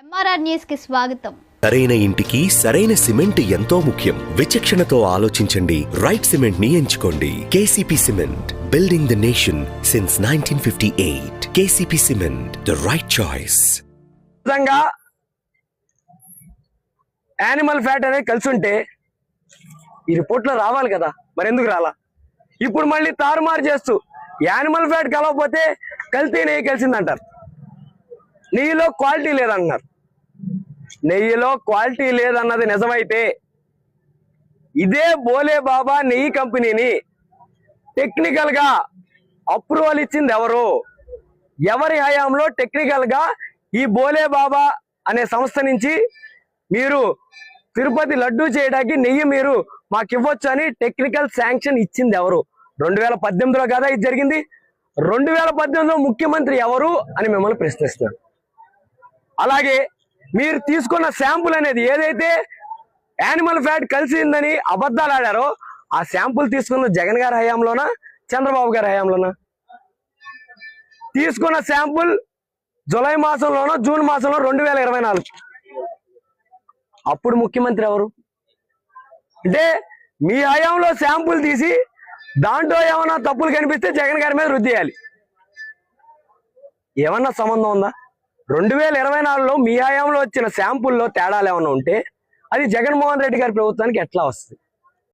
MRR న్యూస్కి స్వాగతం. సరైన ఇంటికి సరైన సిమెంట్ ఎంతో ముఖ్యం. విచక్షణతో ఆలోచించండి. రైట్ సిమెంట్ని ఎంచుకోండి KCP cement building the nation since nineteen fifty eight KCP cement the right choice విధంగా యానిమల్ ఫ్యాట్ అనేది కలిసి ఉంటే ఈ రిపోర్ట్లో రావాలి కదా. మరి ఎందుకు రాలా? ఇప్పుడు మళ్ళీ తారుమారు చేస్తూ యానిమల్ ఫ్యాట్ కలవకపోతే కల్తీ నెయ్యి కలిసిందంటారు. నెయ్యిలో క్వాలిటీ లేదంటున్నారు నెయ్యిలో క్వాలిటీ లేదన్నది నిజమైతే ఇదే బోలే బాబా నెయ్యి కంపెనీని టెక్నికల్గా అప్రూవల్ ఇచ్చింది ఎవరు? ఎవరి హయాంలో టెక్నికల్గా ఈ బోలే బాబా అనే సంస్థ నుంచి మీరు తిరుపతి లడ్డు చేయడానికి నెయ్యి మీరు మాకు ఇవ్వచ్చు అని టెక్నికల్ శాంక్షన్ ఇచ్చింది ఎవరు? రెండు వేల పద్దెనిమిదిలో కదా ఇది జరిగింది. రెండు వేల పద్దెనిమిదిలో ముఖ్యమంత్రి ఎవరు అని మిమ్మల్ని ప్రశ్నిస్తున్నాడు అలాగే మీరు తీసుకున్న శాంపుల్ అనేది ఏదైతే యానిమల్ ఫ్యాట్ కలిసిందని అబద్ధాలు ఆడారో ఆ శాంపుల్ తీసుకున్న జగన్ గారి హయాంలోనా? చంద్రబాబు గారి హయాంలోనా? తీసుకున్న శాంపుల్ జూలై మాసంలోనో జూన్ మాసంలో రెండు వేల ఇరవై నాలుగు. అప్పుడు ముఖ్యమంత్రి ఎవరు? అంటే మీ హయాంలో శాంపుల్ తీసి దాంట్లో ఏమైనా తప్పులు కనిపిస్తే జగన్ గారి మీద రుద్ది చేయాలి ఏమన్నా సంబంధం ఉందా? రెండు వేల ఇరవై నాలుగులో మీ హయాంలో వచ్చిన శాంపుల్లో తేడాలు ఏమైనా ఉంటే అది జగన్మోహన్ రెడ్డి గారి ప్రభుత్వానికి ఎట్లా వస్తుంది?